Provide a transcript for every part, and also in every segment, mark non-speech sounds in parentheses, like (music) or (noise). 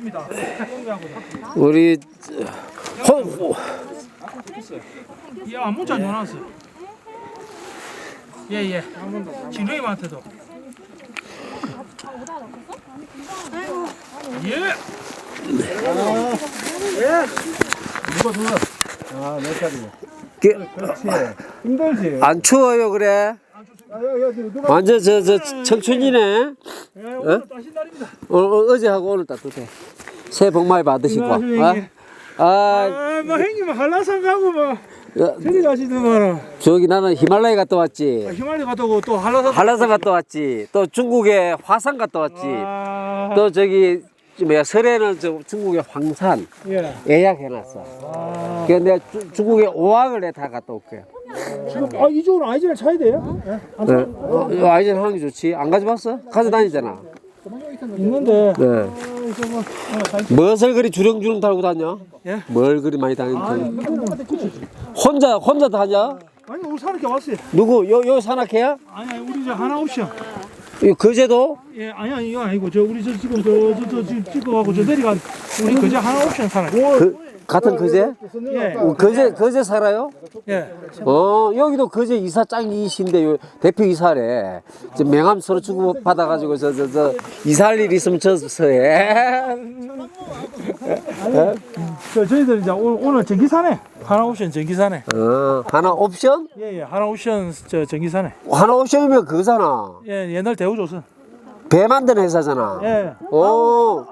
공개하고. 우리 호, 야 문자 전화 왔어. 예 예. 진우님한테도. 예. 아몇 살이야? 그, 힘들지? 안 추워요 그래? 아, 완전 저 저 청춘이네. 예 오늘 따신 날입니다. 어, 어, 어제하고 오늘 따뜻해. 새해 복 많이 받으시고. 아, 안녕하세요, 아, 아 뭐 형님 한라산 가고 뭐 야, 저리 가시더만 저기 나는 히말라야 갔다 왔지. 희망리 갔다 오고 또 한라산. 한라산 갔다 왔지. 또 중국의 화산 갔다 왔지. 아, 또 저기 저 뭐야 설에는 저 중국의 황산 예. 예약해놨어. 아, 그래서 내가 주- 중국의 오악을 내가 다 갔다 올게. 지금 아 이쪽은 아이즈를 차야 돼요? 예? 네. 어, 이거 아이젠 하는 게 좋지. 안 가져봤어? 가져다니잖아. 있는데. 네. 아, 이거 뭐, 어, 잘- 무엇을 그리 주렁주렁 달고 다녀? 예? 뭘 그리 많이 다니는 이거 뭐. 혼자 혼자 다녀? 아니 우리 사는 게 왔어요. 누구 요 요 산악회야? 아니 아니 우리 저 하나 옵션. 이 거제도? 예 아니 아니 이거 아니고 저 우리 저 지금 저 저 저 지금 찍어가고 저 내려간 우리 그저 하나 옵션 사는. 그 같은 거제? 예 어, 거제 거제 살아요? 예. 어 여기도 거제 이사장이신데 요 대표 이사래. 저 명함 서로 주고 받아가지고 저 저 저 이사할 일 있으면 저서 해. 저 저희들 이제 오, 오늘 전기사네. 하나 옵션 전기사네. 어 하나 옵션? 예 예 하나 옵션 저 전기사네. 하나 옵션이면 그거잖아. 예 옛날 대우조선. 배 만드는 회사잖아. 예. 오.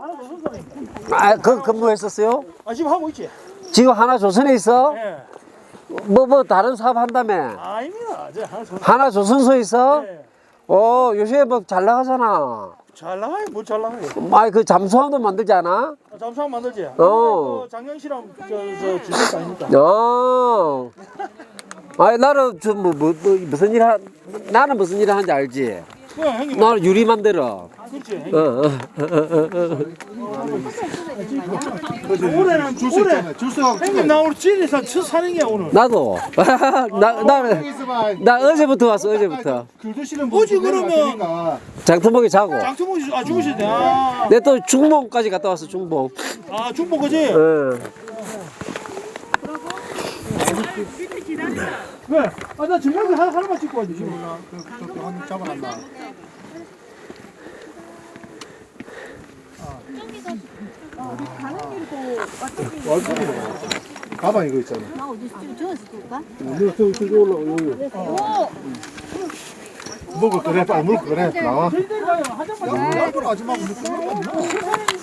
아, 그 근무했었어요? 아 지금 하고 있지. 지금 하나 조선에 있어? 예. 뭐 뭐 다른 사업 한다며? 아닙니다. 저 하나 조. 하나 조선소 있어? 예. 어 요새 뭐 잘 나가잖아. 잘 나가요. 뭐잘 나가요. 아이 그 잠수함도 만들지 않아? 아, 잠수함 만들지. 어. 그 장영 씨랑 저 저 주식 아닙니까? 어. 아이 나는 저 뭐 뭐, 뭐, 무슨 일 하, 나는 무슨 일 하는지 알지? 그 형님. 나는 유리 만들어. 그렇지. 어, 어, 어, 어, 올해는 줄수 올해 있잖아. 형님 나 오늘 지리산 첫 산행이야 오늘. 나도. (laughs) 나 나는 나 어제부터 왔어 어제부터. 어제 분들 그러면- 내려가시니까 장터목에 자고. 장투봉 아 죽으시대. 아, 내 또 중봉까지 갔다 왔어 중봉. 아 중봉 그지? 어. 왜? 아 나 증명서 하나 하나만 찍고 와야지 지금. 저기 한 잡아놨나? 가방 이거 있잖아. 나 어디 저어서 줄까? 이거 저기 저기 올라 여기. 먹을 거래 빨리 먹을 거래 나와. 저희들 가요 한 장만. 양보를 하지 말고 먹고.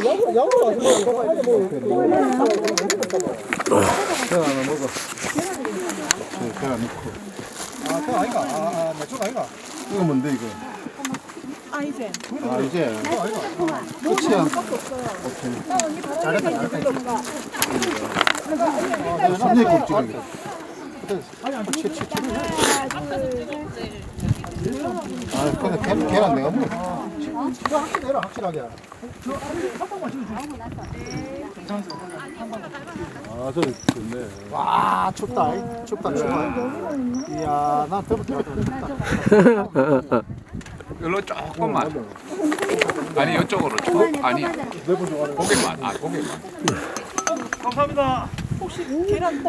계란 먹어. 계란 넣고. 아, 그 아이가. 아, 아, 맥주 아이가. 이거 뭔데 이거? 아 이제. 아 이제. 아이가. 어, 끝이야. 오케이. 잘했다 잘했다. 아, 껍질 이거. 아, 근데 계란 내가 먹어. 이거 확실히 내라 확실하게. 아, 저 좋네. 와, 춥다. 이. 춥다, 춥다. 이야, 나 더블 춥다. 일로 (laughs) 조금만 아니 이쪽으로 쭉 아니 고객만 아 고객만 감사합니다. 혹시 계란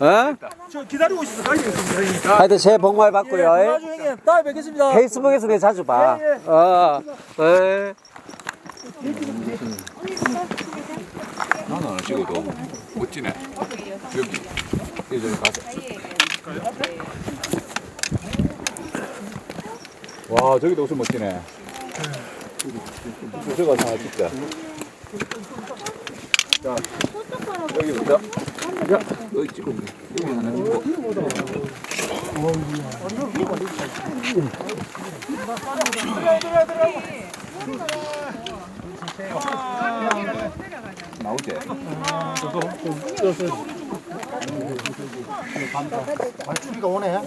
어? 저 기다리고 있습니다. 가겠습니다. 하여튼 새해 복 많이 받고요. 나중에 다음에 뵙겠습니다. 페이스북에서 내 자주 봐. 예, 예. 어. 에. 나는 안 찍어도 멋지네 여기 예전에 가서 와 저기도 옷이 멋지네 저거 다 찍자 자 여기부터 야 여기 찍어. 여기 하나. 찍고 나오지? 아, 추위가 오네.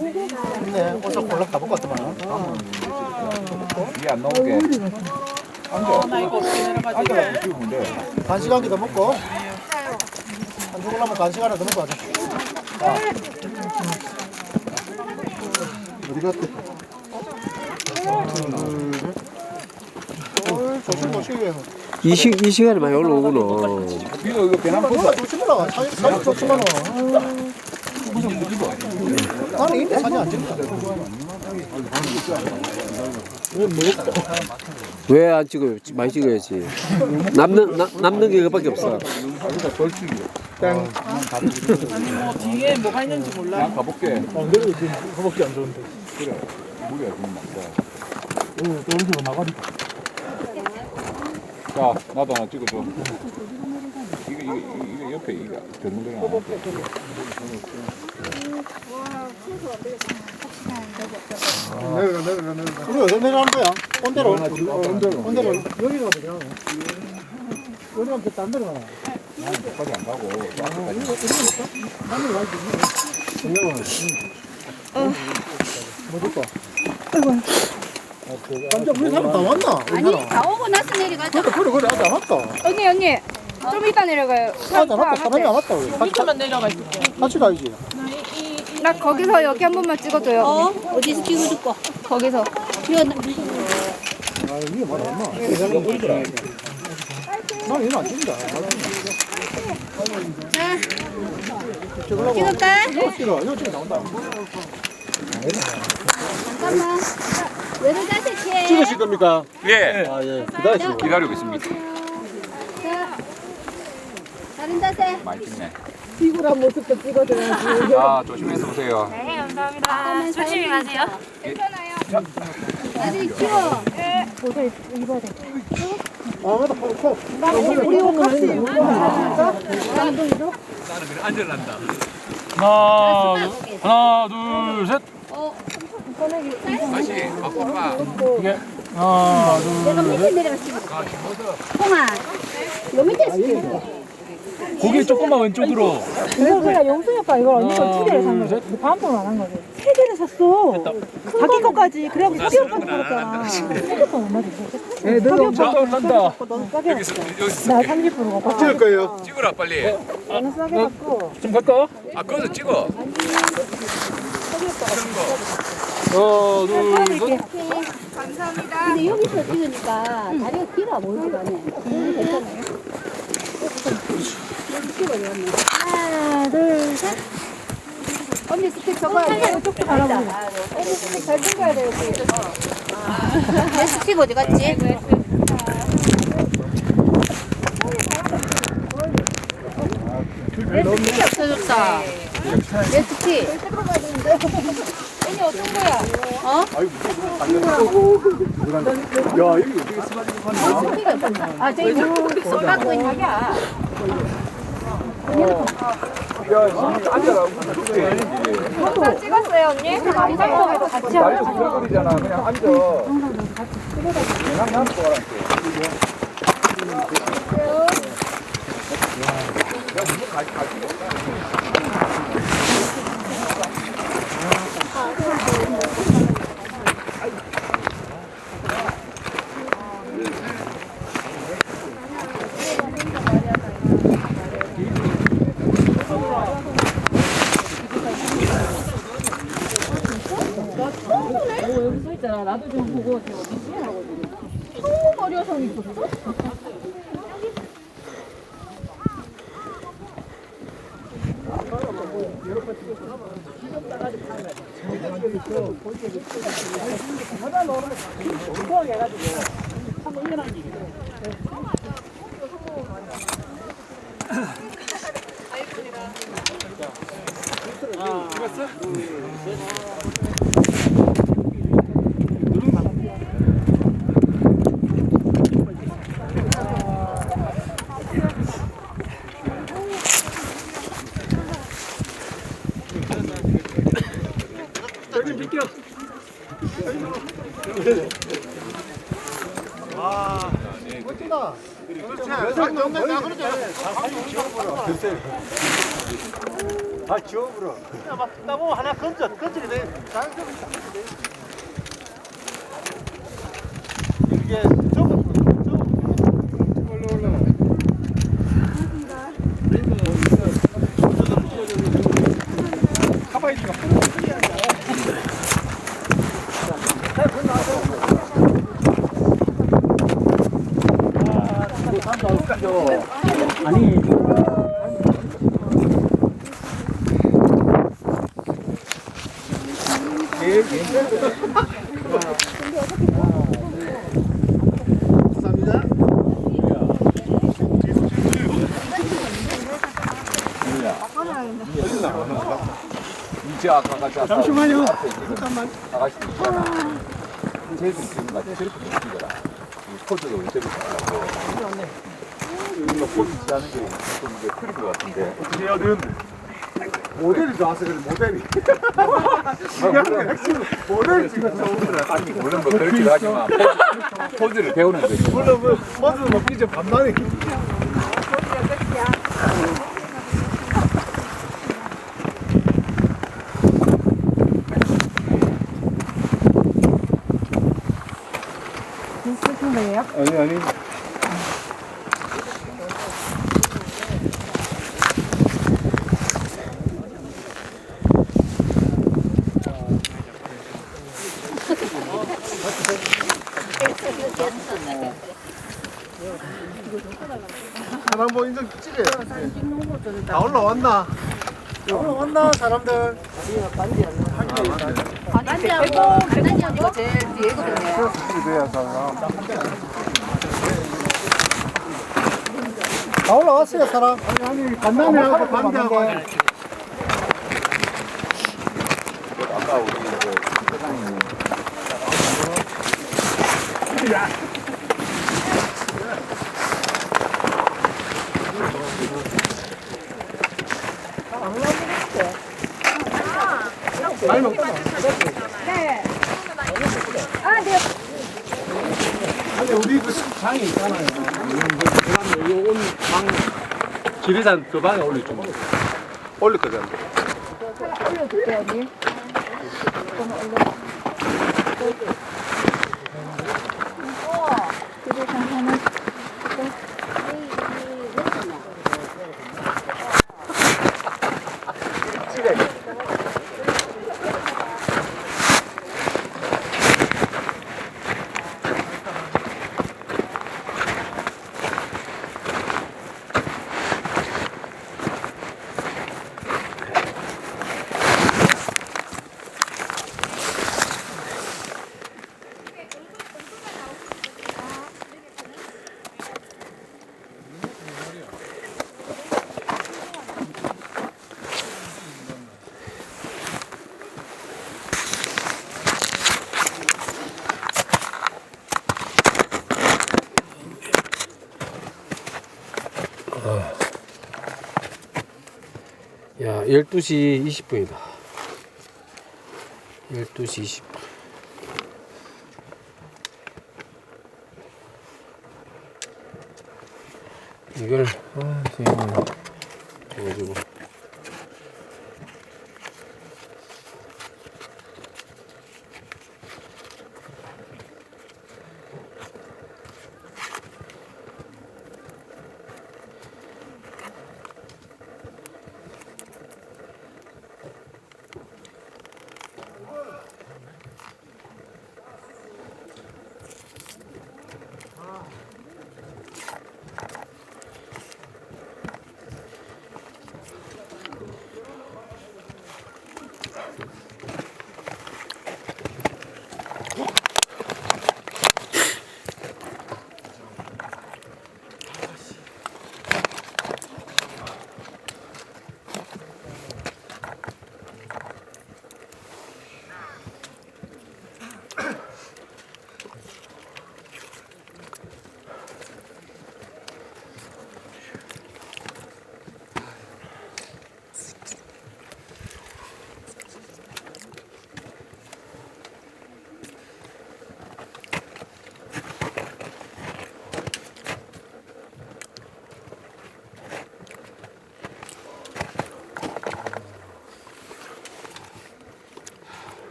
있네. 어서 골라 가볼 것 같더만. 이게 안 나오게 앉아 앉아 찍으면 돼 간식 한 개 더 먹고. 안 죽으려면 간식 하나 더 먹고 하자. 자. 어디 갔대? 어, 조심 조심해. 이, 시, 이 시간에 많이 올라오구나. 비도 이거 배낭 아, 벗어. 누가 조심해라. 사진 사진 좋지만 나는 인데 사진 안 찍는다. 왜 안 찍어요? 많이 찍어야지. 남는, 나, 남는 게 그밖에 없어. 뭐 뒤에 뭐가 있는지 몰라. 난 가볼게. 어, 내가 지금 허벅지 안 좋은데. 물이야 좀 먹자. 어, 떨어지고 나가리. 자, 나도 하나 찍어줘. 이거 이거 이거 옆에 이거 데랑 하나. 내려가 내려가 내려가. 우리 어디 내려가는 거야? 온대로. 온대로. 온대로. 여기 가도 되나? 여기 가면 딴 데로 가. 까지 안 가고. 남자 우리 사람 다 왔나? 아니 다 오고 나서 내려가자. 그래 그래 아직 안 왔다. 언니 언니 좀 이따 내려가요. 아직 안 왔다. 사람이 안 왔다. 우리. 같이 가야지. 나 거기서 여기 한 번만 찍어줘요. 어? 어디서 찍어줄 거? 거기서. 이거 아 이게 뭐야 엄마. 나는 이거 안 찍는다. 찍을까? 이거 찍어. 이거 찍어 나온다. 잠깐만. 왼손 자세. 찍으실 겁니까? 예. 아 예. 기다리시고. 기다리고 있습니다. 자, 다른 자세. 많이 찍네. 피구란 모습도 찍어줘야지. 아 조심해서 오세요. 잠깐만 조심히 가세요. 아. 어, 어. 우리 옷 같이. 하나, 하나, 둘, 셋. 어. 다시 바꿔봐. 하나, 둘. 내가 밑에 내려가 찍어. 통아. 요 밑에 찍어. 고개 조금만 왼쪽으로. 이거 그냥 영수 오빠 이걸 언니가 두 개를 산 거지. 반품을 안한 거지. 세 개를 샀어. 자기 거까지. 그래갖고 사기 오빠한테 팔았잖아. 핸드폰 얼마 줬어? 애 너무 싸게 샀어. 나30% 갖고. 찍을 거예요. 찍어라 빨리. 너는 싸게 샀고. 좀 갈까? 아 거기서 찍어. 하나, 둘, 셋. 근데 여기서 찍으니까 다리가 길어 보이지가 않네. 음, 괜찮아요. 하나, 둘, 셋. 언니 스틱 돼. 쪽도 가라고. 언니 스틱 잘 찍어야 돼, 여기. 내 스틱 어디 갔지? 내 스틱이 없어졌다. 내 스틱. 언니 어떤 거야? 어? 아, 저기 쏠 갖고 있는 거야. 다 찍었어요, 언니? 이상하게 같이 다리 부들거리잖아. 그냥 앉아. 그냥 남고 가라. 멋지다. 그렇지. 사진 나온다. 나 그러지. 아 지워버려. 나보고 하나 건져. 건지게 돼. 자연스럽게 돼. 이게 저거 저거 올라 올라. 카바이드가 아까 같이 잠시만요. 잠깐만. 아가씨 있잖아. 쟤들 지금 같이 저렇게 못 뛰더라. 이 포즈도 저렇게 하고. 이거 포즈 취하는 게 좀 이제 틀린 것 같은데. 모델이 좋아서 그래 모델이 모델 찍어서 아니 물론 뭐 그렇기도 하지만 포즈, 포즈를 배우는 거지. 물론 뭐 버스 먹기 이제 반만에 무슨 거예요? 아니 아니 사람보 인정 찍어야 다 올라왔나? 올라왔나 사람들? 아이고, 대단히 언니가 제일 뒤에거든요. 돼야 사람 다 올라왔어요 사람. 아니 아니 간담회하고 반대하고. 아까 우리 그 회장님 아니 우리 그 장이 있잖아요 지리산 그 방에 올려줘. 올릴 거잖아 올려줄게요, 언니. 야, 12시 20분이다. 12시 20분. 이걸,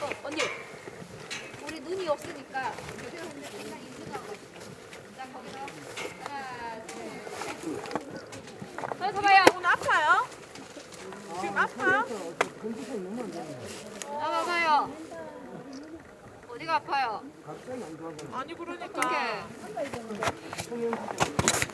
어, 언니. 우리 눈이 없으니까 그대로 근데 그냥 인수하고 자 거기서 하나 둘 더, 더 봐요 오늘 아파요? 지금 아파? 나가봐요 어디가 아파요? 아니 그러니까. 이렇게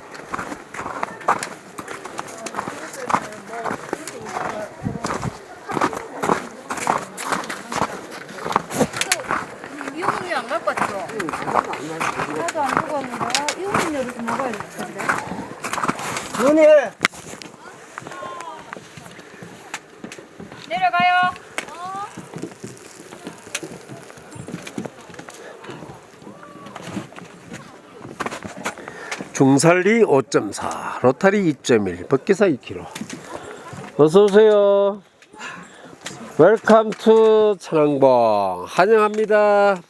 이용이 안갈 것 같죠? 나도 안 먹었는데 이거는 여기서 먹어야 되는데. 내려가요 중살리 5.4, 로타리 2.1, 법기사 2km. 어서 오세요. 웰컴 투 창항봉. 환영합니다.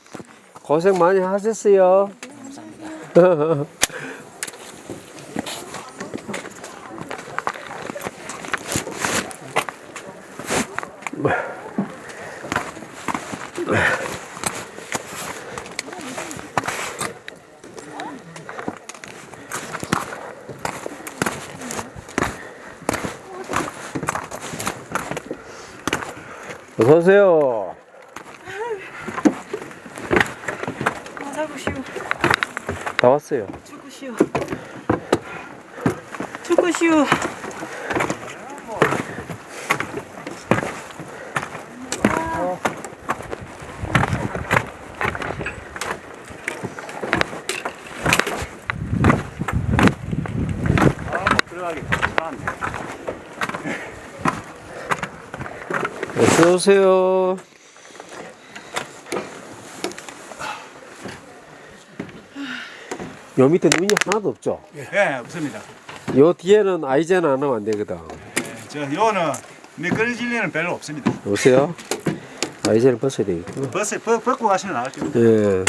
고생 많이 하셨어요. 어서 오세요. 아이고 쉬워. 다 왔어요. 죽고 쉬워. 죽고 쉬 워. 어서 오세요. 요 밑에 눈이 하나도 없죠? 예, 없습니다. 요 뒤에는 아이젠 안 하면 안 되거든. 저 요는 미끄러질 일은 별로 없습니다. 오세요. 아이젠을 벗어야 되겠구나. 버스 벗, 벗고 가시면 나을 겁니다. 예.